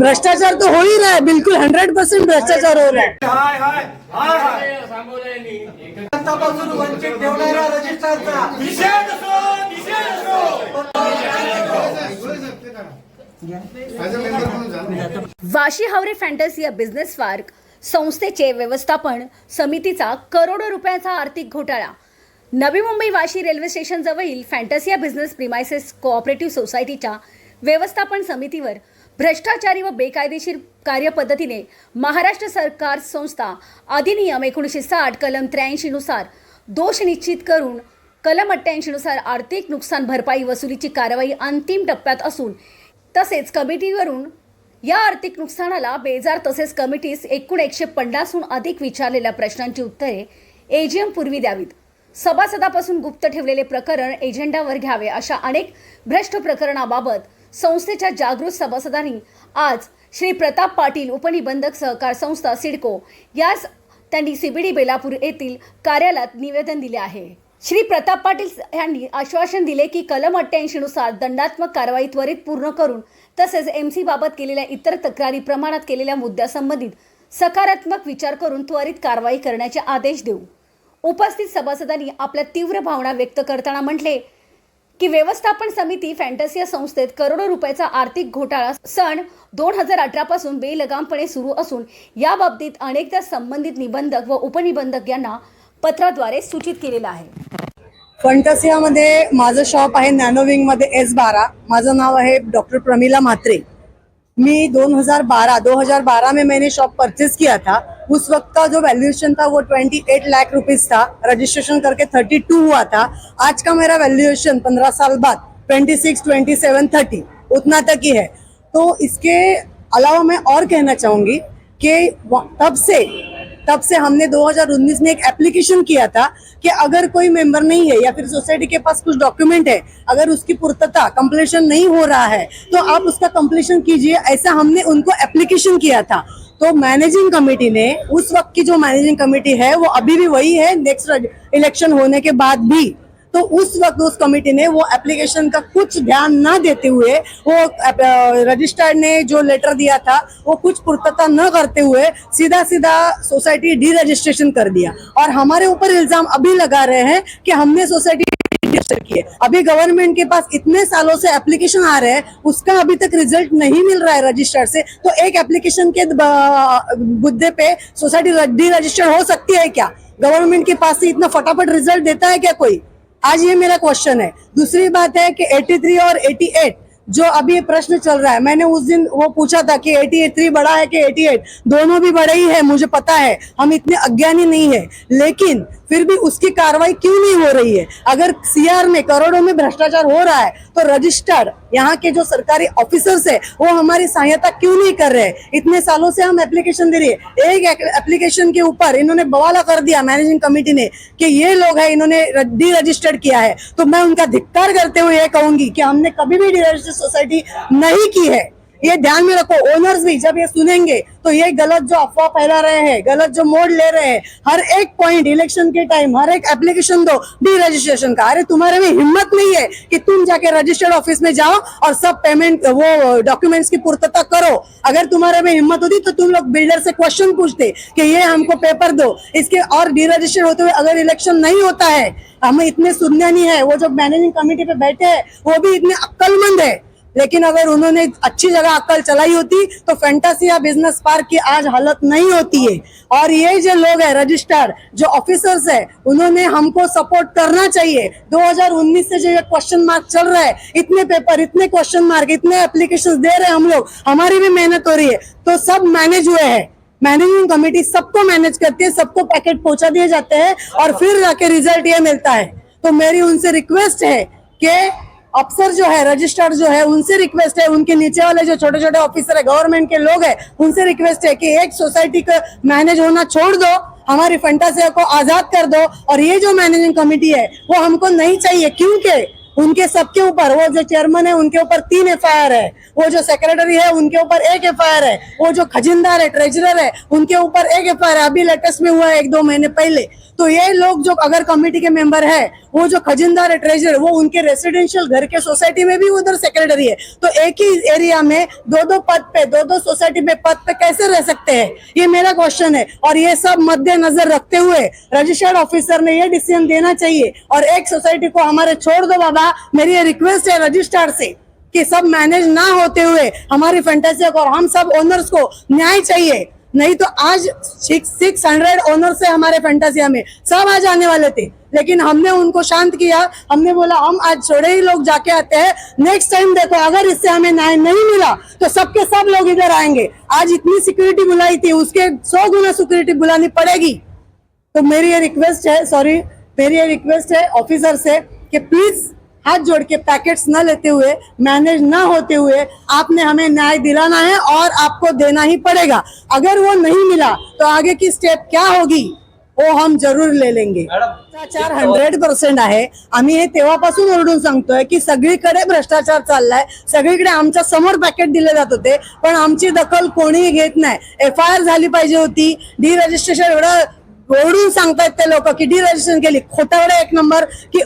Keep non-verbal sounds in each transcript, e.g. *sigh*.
भ्रष्टाचार तो हो ही रहा है बिल्कुल हंड्रेड परसेंट भ्रष्टाचार हो रहा है। हाय हाय हाय हाय। आतापासून वंचित ठेवणाऱ्या रजिस्टरचा निषेध असो निषेध असो. Vashi Haware Fantasia business park संस्थेचे व्यवस्थापन समितीचा करोडो रुपयाचा आर्थिक घोटाळा. नवी मुंबई वाशी रेल्वे स्टेशन जवळील फॅन्टसिया बिझनेस प्रिमायसेस कोऑपरेटिव्ह सोसायटीच्या व्यवस्थापन समितीवर भ्रष्टाचारी व बेकायदेशीर कार्यपद्धतीने महाराष्ट्र सरकार संस्था अधिनियम एकोणीसशे साठ कलम त्र्याऐंशीनुसार दोष निश्चित करून कलम अठ्ठ्याऐंशीनुसार आर्थिक नुकसान भरपाई वसुलीची कारवाई अंतिम टप्प्यात असून तसेच कमिटीवरून या आर्थिक नुकसानाला बेजार तसेच कमिटीस एकूण एकशे पन्नासहून अधिक विचारलेल्या प्रश्नांची उत्तरे एजीएम पूर्वी द्यावीत. सभासदापासून गुप्त ठेवलेले प्रकरण एजेंडावर घ्यावे अशा अनेक भ्रष्ट प्रकरणाबाबत संस्थेच्या जागृत सभासदांनी आज श्री प्रताप पाटील उपनिबंधक सहकार संस्था सिडको यास त्यांनी सीबीडी बेलापूर येथील कार्यालयात निवेदन दिले आहे. श्री प्रताप पाटील यांनी आश्वासन दिले की कलम अठ्ठ्याऐंशीनुसार दंडात्मक कारवाई त्वरित पूर्ण करून तसेच एम सी बाबत केलेल्या इतर तक्रारी प्रमाणात केलेल्या मुद्द्यासंबंधित सकारात्मक विचार करून त्वरित कारवाई करण्याचे आदेश देऊ. उपस्थित सभासदांनी आपल्या तीव्र भावना व्यक्त करताना म्हटले की व्यवस्थापन समिती फॅन्टसिया संस्थेत करोडो रुपयाचा आर्थिक घोटाळा सण दोन हजार अठरा पासून बेलगामपणे सुरू असून या बाबतीत अनेकदा संबंधित निबंधक व उपनिबंधक यांना पत्राद्वारे सूचित केलेलं आहे. फंटसियामध्ये माझं शॉप आहे नॅनोविंगमध्ये एस बारा. माझं नाव आहे डॉक्टर प्रमिला म्हात्रे. मी 2012 बारह दो हज़ार बारह में मैंने शॉप परचेज किया था। उस वक्त का जो वैल्यूएशन था, वो 28 लाख रुपीस था। रजिस्ट्रेशन करके 32 हुआ था। आज का मेरा वैल्यूएशन 15 साल बाद 26 27 30 उतना तक ही है। तो इसके अलावा मैं और कहना चाहूँगी कि तब से तब से हमने 2019 में एक एप्लीकेशन किया था कि अगर कोई मेंबर नहीं है या फिर सोसाइटी के पास कुछ डॉक्यूमेंट है, अगर उसकी पूर्तता कंप्लीशन नहीं हो रहा है तो आप उसका कंप्लीशन कीजिए। ऐसा हमने उनको एप्लीकेशन किया था। तो मैनेजिंग कमेटी ने, उस वक्त की जो मैनेजिंग कमेटी है, वो अभी भी वही है। नेक्स्ट इलेक्शन होने के बाद भी तो उस वक्त उस कमेटी ने वो एप्लीकेशन का कुछ ध्यान ना देते हुए, वो रजिस्टर्ड ने जो लेटर दिया था, वो कुछ पूर्तता न करते हुए सीधा सीधा सोसाइटी डी रजिस्ट्रेशन कर दिया। और हमारे ऊपर इल्ज़ाम अभी लगा रहे हैं कि हमने सोसाइटी रजिस्टर की अभी गवर्नमेंट के पास इतने सालों से एप्लीकेशन आ रहे हैं, उसका अभी तक रिज़ल्ट नहीं मिल रहा है रजिस्टर से तो एक एप्लीकेशन के मुद्दे पे सोसाइटी डी रजिस्टर हो सकती है क्या? गवर्नमेंट के पास से इतना फटाफट रिज़ल्ट देता है क्या कोई? आज ये मेरा क्वेश्चन है। दूसरी बात है कि 83 और 88 जो अभी ये प्रश्न चल रहा है, मैंने उस दिन वो पूछा था कि 83 बड़ा है कि 88 दोनों भी बड़े ही है, मुझे पता है। हम इतने अज्ञानी नहीं है। लेकिन फिर भी उसकी कार्रवाई क्यों नहीं हो रही है? अगर सीआर में करोड़ों में भ्रष्टाचार हो रहा है तो रजिस्टर्ड यहाँ के जो सरकारी ऑफिसर्स है, वो हमारी सहायता क्यों नहीं कर रहे इतने सालों से हम एप्लीकेशन दे रही है। एक एप्लीकेशन के ऊपर इन्होंने बवाला कर दिया मैनेजिंग कमेटी ने कि ये लोग है, इन्होंने डी रजिस्टर्ड किया है। तो मैं उनका धिक्कार करते हुए ये कहूँगी कि हमने कभी भी डी रजिस्टर्ड सोसाइटी नहीं की है। ये ध्यान में रखो ओनर्स भी जब ये सुनेंगे तो ये गलत जो अफवाह फैला रहे हैं, गलत जो मोड़ ले रहे हैं, हर एक पॉइंट इलेक्शन के टाइम हर एक एप्लीकेशन दो डी रजिस्ट्रेशन का। अरे, तुम्हारे में हिम्मत नहीं है कि तुम जाके रजिस्टर्ड ऑफ़िस में जाओ और सब पेमेंट वो डॉक्यूमेंट्स की पूर्तता करो। अगर तुम्हारे में हिम्मत होती तो तुम लोग बिल्डर से क्वेश्चन पूछते कि ये हमको पेपर दो। इसके और डी रजिस्टर होते हुए अगर इलेक्शन नहीं होता है, हमें इतने सुनने नहीं है, वो जो मैनेजिंग कमेटी पे बैठे हैं, वो भी इतने अक्लमंद है। लेकिन अगर उन्होंने अच्छी जगह अक्ल चलाई होती तो फैंटासिया बिज़नेस पार्क की आज हालत नहीं होती है। और ये जो लोग हैं रजिस्टर जो ऑफिसर्स है, उन्होंने हमको सपोर्ट करना चाहिए। 2019 से जो ये क्वेश्चन मार्क चल रहा है, इतने पेपर इतने क्वेश्चन मार्क इतने एप्लीकेशन दे रहे हैं हम लोग, हमारी भी मेहनत हो रही है। तो सब मैनेज हुए हैं। मैनेजिंग कमेटी सबको मैनेज करती है, सबको पैकेट पहुँचा दिए जाते हैं और फिर जाके रिज़ल्ट ये मिलता है। तो मेरी उनसे रिक्वेस्ट है कि अफसर जो है, रजिस्ट्रार जो है, उनसे रिक्वेस्ट है, उनके नीचे वाले जो छोटे छोटे ऑफिसर है गवर्नमेंट के लोग हैं, उनसे रिक्वेस्ट है कि एक सोसाइटी का मैनेज होना छोड़ दो, हमारी फंटासिया को आज़ाद कर दो, और ये जो मैनेजिंग कमेटी है, वो हमको नहीं चाहिए। क्योंकि उनके सबके ऊपर, वो जो चेयरमैन है, उनके ऊपर तीन एफ़ है। वो जो सेक्रेटरी है, उनके ऊपर एक एफ़ है। वो जो खजिनदार है ट्रेजरर है, उनके ऊपर एक एफ़ है। अभी लेटेस्ट में हुआ है एक दो महीने पहले। तो ये लोग जो अगर कमेटी के मेंबर है, वो जो खजिनदार है ट्रेजर वो उनके रेसिडेंशियल घर के सोसाइटी में भी उधर सेक्रेटरी है। तो एक ही एरिया में दो दो पद पे, दो दो सोसाइटी में पद पे कैसे रह सकते हैं? ये मेरा क्वेश्चन है। और ये सब मद्देनजर रखते हुए रजिस्टर्ड ऑफिसर ने ये डिसीज़न देना चाहिए। और एक सोसाइटी को हमारे छोड़ दो बाबा, मेरी ये रिक्वेस्ट है रजिस्ट्रार से कि सब मैनेज ना होते हुए हमारी फैंटेसी और हम सब ओनर्स को न्याय चाहिए। नहीं तो आज सिक्स हंड्रेड ओनर से हमारे फैंटासिया में। सब आज आने वाले थे। लेकिन हमने उनको शांत किया। हमने बोला, हम आज छोड़े ही लोग जाके आते हैं। नेक्स्ट टाइम देखो, अगर इससे हमें न्याय नहीं मिला तो सबके सब लोग इधर आएँगे। आज इतनी सिक्योरिटी बुलाई थी, उसके सौ गुना सिक्योरिटी बुलानी पड़ेगी। तो मेरी ये रिक्वेस्ट है सॉरी मेरी ये रिक्वेस्ट है ऑफिसर से कि प्लीज़ हाथ जोड़ के पैकेट्स न लेते हुए मैनेज न होते हुए आपने हमें न्याय दिलाना है और आपको देना ही पड़ेगा। अगर वो नहीं मिला तो आगे की स्टेप क्या होगी? वो हम जरूर ले लेंगे। भ्रष्टाचार हंड्रेड पर्सेंट आहे। आम्ही हे तेव्हापासून ओरडून सांगतोय की सगळीकडे भ्रष्टाचार चाललाय सगळीकडे आमच्यासमोर पॅकेट दिले जात होते पण आमची दखल कोणीही घेत नाही. एफ आय आर झाली पाहिजे होती डी रजिस्ट्रेशन एवढं ओरडून सांगतायत ते लोक की डी रजिस्ट्रेशन केली. खोटावडे एक नंबर की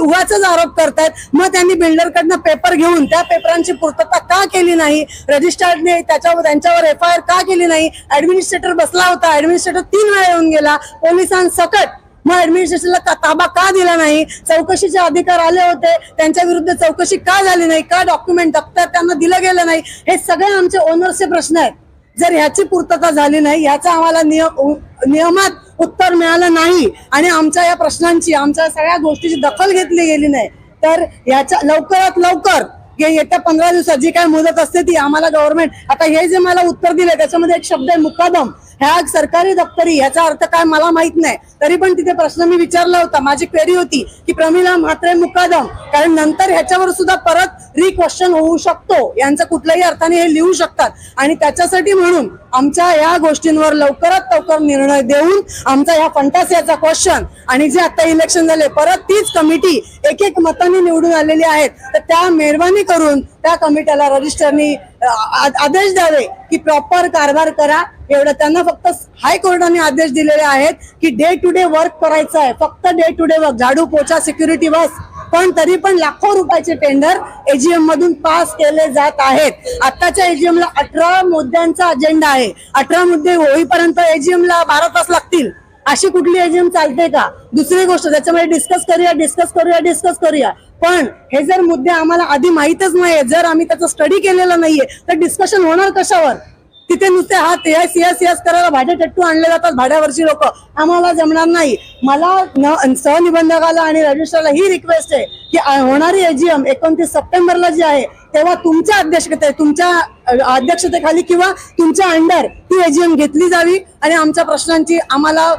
उगाच आरोप करतायत. मग त्यांनी बिल्डरकडनं पेपर घेऊन त्या पेपरांची पूर्तता का केली नाही? रजिस्टर्डने त्याच्यावर त्यांच्यावर एफ आय आर का केली नाही? ऍडमिनिस्ट्रेटर बसला होता. ऍडमिनिस्ट्रेटर तीन वेळा येऊन गेला. पोलिसांसकट. मग ऍडमिनिस्ट्रेशनला ताबा का दिला नाही? चौकशीचे अधिकार आले होते. त्यांच्या विरुद्ध चौकशी का झाली नाही? का डॉक्युमेंट दफ्तर त्यांना दिलं गेलं नाही? हे सगळे आमचे ओनर्सचे प्रश्न आहेत. जर ह्याची पूर्तता झाली नाही याचा आम्हाला नियम नियमात उत्तर मिळालं नाही आणि आमच्या या प्रश्नांची आमच्या सगळ्या गोष्टीची दखल घेतली गेली नाही तर याच्या लवकरात लवकर येत्या पंधरा दिवसात जी काय मुदत असते ती आम्हाला गव्हर्नमेंट आता हे जे मला उत्तर दिले त्याच्यामध्ये एक शब्द आहे मुकादम. ह्या सरकारी दप्तरी ह्याचा अर्थ काय मला माहीत नाही. तरी पण तिथे प्रश्न मी विचारला होता. माझी क्वेरी होती की प्रमिला म्हात्रे मुकादम कारण नंतर ह्याच्यावर सुद्धा परत रिक्वेश्चन होऊ शकतो. यांचं कुठल्याही अर्थाने हे लिहू शकतात. आणि त्याच्यासाठी म्हणून आमच्या या गोष्टींवर लवकरात लवकर निर्णय देऊन आमचा ह्या फंटासियाचा क्वेश्चन आणि जे आता इलेक्शन झाले परत तीच कमिटी एक एक मताने निवडून आलेली आहेत. तर त्या मेहरबानी करून त्या कमिटीला रजिस्टरनी आदेश द्यावे की प्रॉपर कारभार करा. एवढं त्यांना फक्त हायकोर्टाने आदेश दिलेले आहेत की डे टू डे वर्क करायचं आहे. फक्त डे टू डे वर्क झाडू पोचा सिक्युरिटी बस. पण तरी पण लाखो रुपयाचे टेंडर एजीएम मधून पास केले जात आहेत. आताच्या एजीएम ला अठरा मुद्द्यांचा अजेंडा आहे. अठरा मुद्दे होईपर्यंत एजीएम ला बारा तास लागतील. अशी कुठली एजीएम चालते का? दुसरी गोष्ट त्याच्यामध्ये डिस्कस करूया डिस्कस करूया डिस्कस करूया. पण हे जर मुद्दे आम्हाला आधी माहितच नाहीये जर आम्ही त्याचा स्टडी केलेला नाहीये तर डिस्कशन होणार कशावर? तिथे नुसते हात यस यस यस करायला भाडे टट्टू आणले जातात भाड्यावरची लोक. आम्हाला जमणार नाही. मला न- सहनिबंधकाला आणि रजिस्टरला ही रिक्वेस्ट आहे की होणारी एजीएम एकोणतीस सप्टेंबरला जी आहे तेव्हा तुमच्या अध्यक्षते तुमच्या अध्यक्षतेखाली किंवा तुमच्या अंडर ती एजीएम घेतली जावी आणि आमच्या प्रश्नांची आम्हाला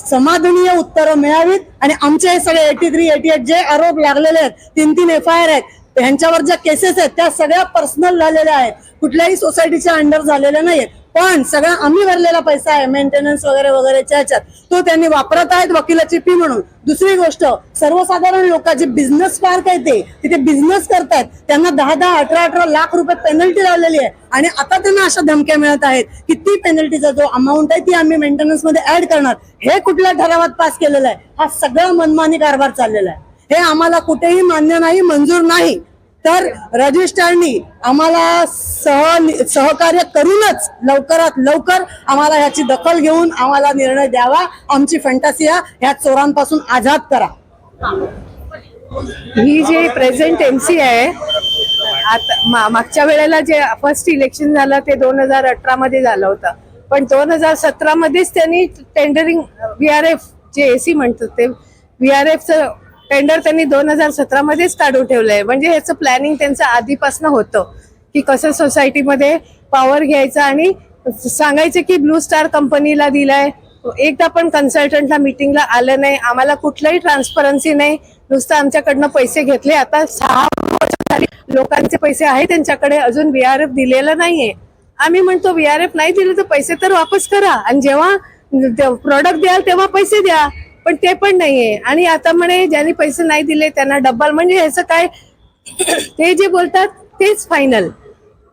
समाधानीय उत्तरं मिळावीत. आणि आमचे हे सगळे एटी थ्री एटी एट जे आरोप लागलेले आहेत तीन तीन एफ आय आर आहेत ह्यांच्यावर ज्या केसेस आहेत त्या सगळ्या पर्सनल झालेल्या आहेत. कुठल्याही सोसायटीच्या अंडर झालेल्या नाहीत पण सगळा आम्ही भरलेला पैसा आहे मेंटेनन्स वगैरे वगैरेच्या ह्याच्यात तो त्यांनी वापरत आहेत वकिलाची फी म्हणून. दुसरी गोष्ट सर्वसाधारण लोक जे बिझनेस पार्क आहे ते तिथे बिझनेस करतायत त्यांना दहा दहा अठरा अठरा लाख रुपये पेनल्टी लावलेली आहे. आणि आता त्यांना अशा धमक्या मिळत आहेत की ती पेनल्टीचा जो अमाऊंट आहे ती आम्ही मेंटेनन्समध्ये ऍड करणार. हे कुठल्या ठरावात पास केलेलं आहे? हा सगळा मनमानी कारभार चाललेला आहे. हे आम्हाला कुठेही मान्य नाही मंजूर नाही. तर रजिस्ट्रारनी आम्हाला सह सहकार्य करूनच लवकरात लवकर आम्हाला ह्याची दखल घेऊन आम्हाला निर्णय द्यावा. आमची फंटासिया ह्या चोरांपासून आझाद करा. ही जी प्रेझेंट एमसी आहे आता मागच्या वेळेला जे फर्स्ट इलेक्शन झालं ते दोन हजार अठरा मध्ये झालं होतं. पण दोन हजार सतरा मध्येच त्यांनी tendering V R F J AC म्हणतात ते व्ही आर एफचं टेंडर त्यांनी दोन हजार सतरा मध्येच काढून ठेवलंय. म्हणजे ह्याचं प्लॅनिंग त्यांचं आधीपासून होतं की कसं सोसायटीमध्ये पॉवर घ्यायचं आणि सांगायचं की ब्लू स्टार कंपनीला दिलाय. एकदा पण कन्सल्टंटला मिटिंगला आलं नाही आम्हाला कुठलाही ट्रान्सपरन्सी नाही. नुसतं आमच्याकडनं पैसे घेतले आता सहा वर्ष झाली लोकांचे पैसे आहे त्यांच्याकडे अजून व्हीआरएफ दिलेलं नाहीये. आम्ही म्हणतो व्हीआरएफ नाही दिले तर पैसे तर वापस करा. आणि जेव्हा प्रॉडक्ट द्याल तेव्हा पैसे द्या. पण ते पण नाहीये. आणि आता म्हणे ज्यांनी पैसे नाही दिले त्यांना डब्बल. म्हणजे ह्याचं काय *clears throat* ते जे बोलतात तेच फायनल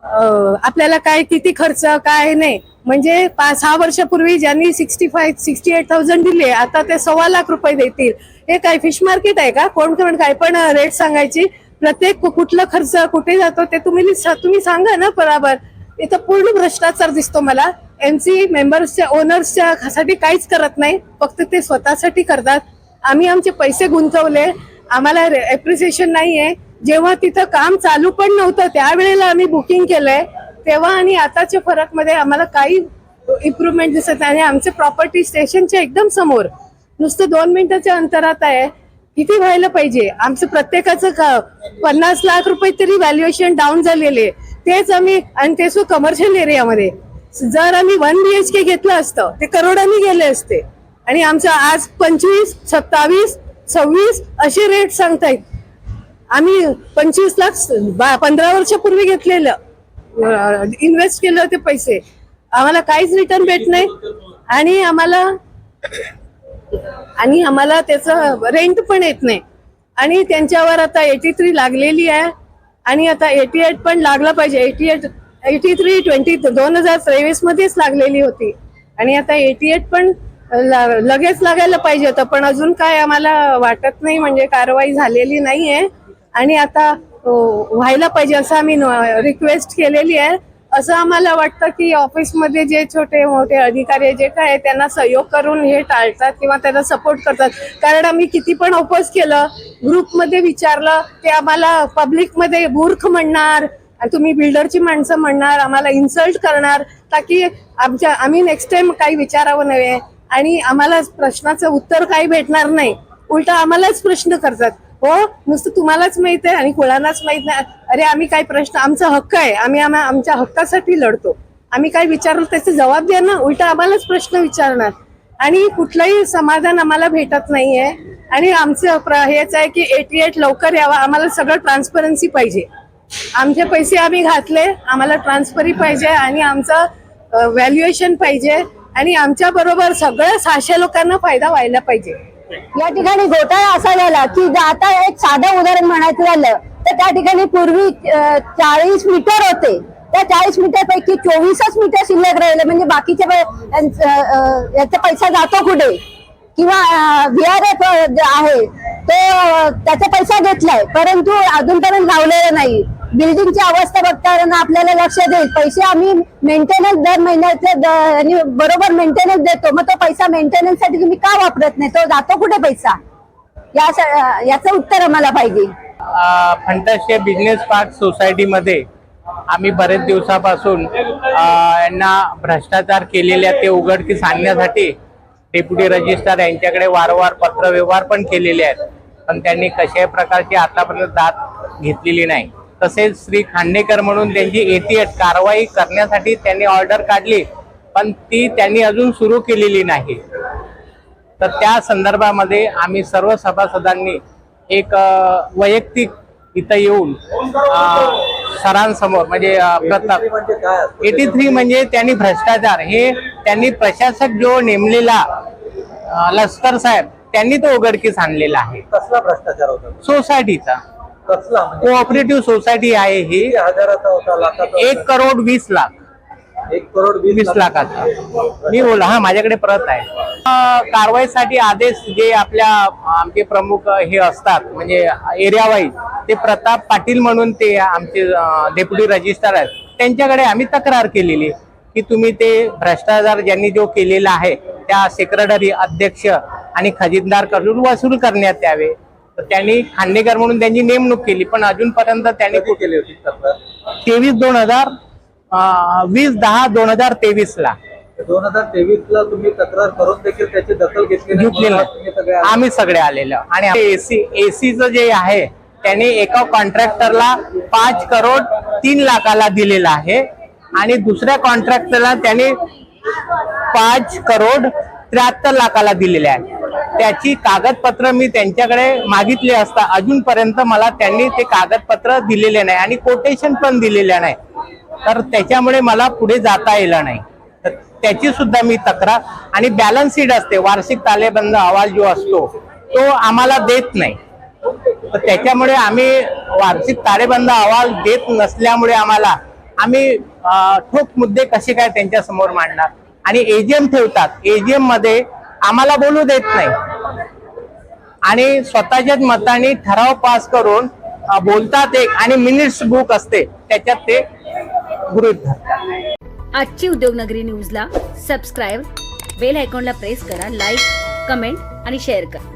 आपल्याला काय किती खर्च काय नाही. म्हणजे पाच सहा वर्षापूर्वी ज्यांनी sixty five sixty eight thousand दिले आता ते सव्वा लाख रुपये देतील. हे काय फिश मार्केट आहे का? कोण कोण काय पण रेट सांगायची. प्रत्येक कुठला खर्च कुठे जातो ते तुम्ही तुम्ही सांगा ना बरोबर. इथं पूर्ण भ्रष्टाचार दिसतो मला. एम सी मेंबर्सच्या ओनर्सच्या साठी काहीच करत नाही. फक्त ते स्वतःसाठी करतात. आम्ही आमचे पैसे गुंतवले. आम्हाला एप्रिसिएशन नाहीये. जेव्हा तिथं काम चालू पण नव्हतं त्यावेळेला आम्ही बुकिंग केलंय. तेव्हा आणि आताच्या फरकमध्ये आम्हाला काही इम्प्रुव्हमेंट दिसत नाही. आणि आमचे प्रॉपर्टी स्टेशनच्या एकदम समोर. नुसतं दोन मिनिटाच्या अंतरात आहे. किती व्हायला पाहिजे? आमचं प्रत्येकाचं पन्नास लाख रुपये तरी व्हॅल्युएशन डाऊन झालेले. तेच आम्ही आणि ते सुद्धा कमर्शियल एरियामध्ये जर आम्ही वन बी एच के घेतलं असतं ते करोडांनी गेले असते. आणि आमचं आज पंचवीस सत्तावीस सव्वीस असे रेट सांगतायत आम्ही पंचवीस लाख बा- पंधरा वर्षापूर्वी घेतलेलं. इन्व्हेस्ट केलं ते पैसे. आम्हाला काहीच रिटर्न भेट नाही. आणि आम्हाला आणि आम्हाला त्याचं रेंट पण येत नाही. आणि त्यांच्यावर आता एटी थ्री लागलेली आहे. आणि आता एटी एट पण लागला पाहिजे. Eighty eight eighty three twenty दोन हजार तेवीस मध्येच लागलेली होती. आणि आता एटी एट पण लगेच लागायला पाहिजे होतं पण अजून काय आम्हाला वाटत नाही म्हणजे कारवाई झालेली नाहीये. आणि आता व्हायला पाहिजे असं आम्ही रिक्वेस्ट केलेली आहे. असं आम्हाला वाटतं की ऑफिसमध्ये जे छोटे मोठे अधिकारी जे काय त्यांना सहयोग करून हे टाळतात किंवा त्यांना सपोर्ट करतात. कारण आम्ही किती पण ऑपोज केलं ग्रुपमध्ये विचारलं ते आम्हाला पब्लिकमध्ये मूर्ख म्हणणार आणि तुम्ही बिल्डरची माणसं म्हणणार आम्हाला इन्सल्ट करणार ताकी आमच्या आम्ही नेक्स्ट टाइम काही विचारावं नव्हे. आणि आम्हाला प्रश्नाचं उत्तर काही भेटणार नाही. उलटा आम्हालाच प्रश्न करतात. हो नुसतं तुम्हालाच माहीत आहे आणि कोणालाच माहीत नाही. अरे आम्ही काय प्रश्न आमचा हक्क आहे. आम्ही आम्हा आमच्या हक्कासाठी लढतो. आम्ही काय विचारलं त्याचे जबाब द्या ना. उलटा आम्हालाच प्रश्न विचारणार. आणि कुठलंही समाधान आम्हाला भेटत नाहीये. आणि आमचं प्र- हेच आहे की एटी एट लवकर यावा. आम्हाला सगळं ट्रान्सपरन्सी पाहिजे. आमचे पैसे आम्ही घातले आम्हाला ट्रान्सफरी पाहिजे आणि आमचं व्हॅल्युएशन पाहिजे आणि आमच्या बरोबर सगळ्या सहाशे लोकांना फायदा व्हायला पाहिजे. या ठिकाणी घोटाळा असा झाला की आता एक साधं उदाहरण म्हणायचं झालं तर त्या ठिकाणी पूर्वी चाळीस मीटर होते. त्या चाळीस मीटर पैकी चोवीसच मीटर शिल्लक राहिले म्हणजे बाकीचे याचा पैसा जातो कुठे? किंवा व्ही आर एफ आहे तो त्याचा पैसा घेतलाय परंतु अजूनपर्यंत लावलेला नाही. बिल्डिंगची अवस्था बघताना आपल्याला लक्ष देईल पैसे आम्ही मेंटेनन्स दर महिन्याचे आणि बरोबर मेंटेनन्स देतो. मग तो पैसा मेंटेनन्ससाठी तुम्ही का वापरत नाही? तो जातो कुठे पैसा? या याचं उत्तर आम्हाला पाहिजे. फंटास्टिया बिझनेस पार्क सोसायटीमध्ये आम्ही बरेच दिवसापासून यांना भ्रष्टाचार केलेल्या ते उघडकीस आणण्यासाठी डेप्युटी रजिस्ट्रार यांच्याकडे वारंवार पत्रव्यवहार पण केलेले आहेत. पण त्यांनी कशाही प्रकारची आतापर्यंत दाद घेतलेली नाही. तसेच श्री खांडेकर म्हणून त्यांची एटी एट कारवाई करण्यासाठी त्यांनी ऑर्डर काढली पण ती त्यांनी अजून सुरू केलेली नाही. तर त्या संदर्भामध्ये आम्ही सर्व सभासदांनी एक वैयक्तिक इथं येऊन सरांसमोर म्हणजे प्रताप एटी थ्री म्हणजे त्यांनी भ्रष्टाचार हे त्यांनी प्रशासक जो नेमलेला लष्कर साहेब त्यांनी तो उघडकीस आणलेला आहे. कसला भ्रष्टाचार होता? सोसायटीचा. कसला म्हणजे? कोऑपरेटिव्ह सोसायटी आहे ही. किती हजाराचा होता लाखाचा एक करोड वीस लाख? एक करोड वीस लाखाचा. मी बोला हा माझ्याकडे परत आहे. अं, कारवाईसाठी आदेश जे आपल्या आमचे प्रमुख हे असतात म्हणजे एरिया वाईज ते प्रताप पाटील म्हणून ते आमचे डेप्युटी रजिस्ट्रार आहेत. त्यांच्याकडे आम्ही तक्रार केलेली की तुम्ही ते भ्रष्टाचार ज्यांनी जो केलेला आहे त्या सेक्रेटरी अध्यक्ष आणि खजिनदारकडून वसूल करण्यात यावे. तर त्यांनी खांडेकर म्हणून त्यांची नेमणूक केली पण अजूनपर्यंत त्यांनी कधी केली होती तक्रार? तेवीस दोन हजार वीस दहा दोन हजार तेवीस ला दोन हजार तेवीस ला तुम्ही तक्रार करून देखील त्याची दखल घेतली नाही. आम्ही सगळे आलेलो. आणि एसी एसीचं जे आहे त्याने एका कॉन्ट्रॅक्टरला पाच करोड तीन लाखाला दिलेला आहे. आणि दुसऱ्या कॉन्ट्रॅक्टरला त्याने पाच करोड त्र्याहत्तर लाखाला दिलेले आहे. त्याची कागदपत्र मी त्यांच्याकडे मागितली असता अजूनपर्यंत मला त्यांनी ते कागदपत्र दिलेले नाही आणि कोटेशन पण दिलेले नाही. तर त्याच्यामुळे मला पुढे जाता येलं नाही. तर त्याची सुद्धा मी तक्रार आणि बॅलन्स शीट असते वार्षिक तालेबंद अहवाल जो असतो तो आम्हाला देत नाही. तर त्याच्यामुळे आम्ही वार्षिक ताळेबंद अहवाल देत नसल्यामुळे आम्हाला आम्ही ठोक मुद्दे कसे काय त्यांच्यासमोर मांडणार? आणि एजीएम ठेवतात. एजीएममध्ये आम्हाला बोलू देत नाही. आणि स्वतःच्याच मताने ठराव पास करून बोलतात एक आणि मिनिट्स बुक असते त्याच्यात ते गृहीत धरतात. आजची उद्योगनगरी न्यूजला सबस्क्राईब बेल आयकॉनला प्रेस करा लाईक कमेंट आणि शेअर करा.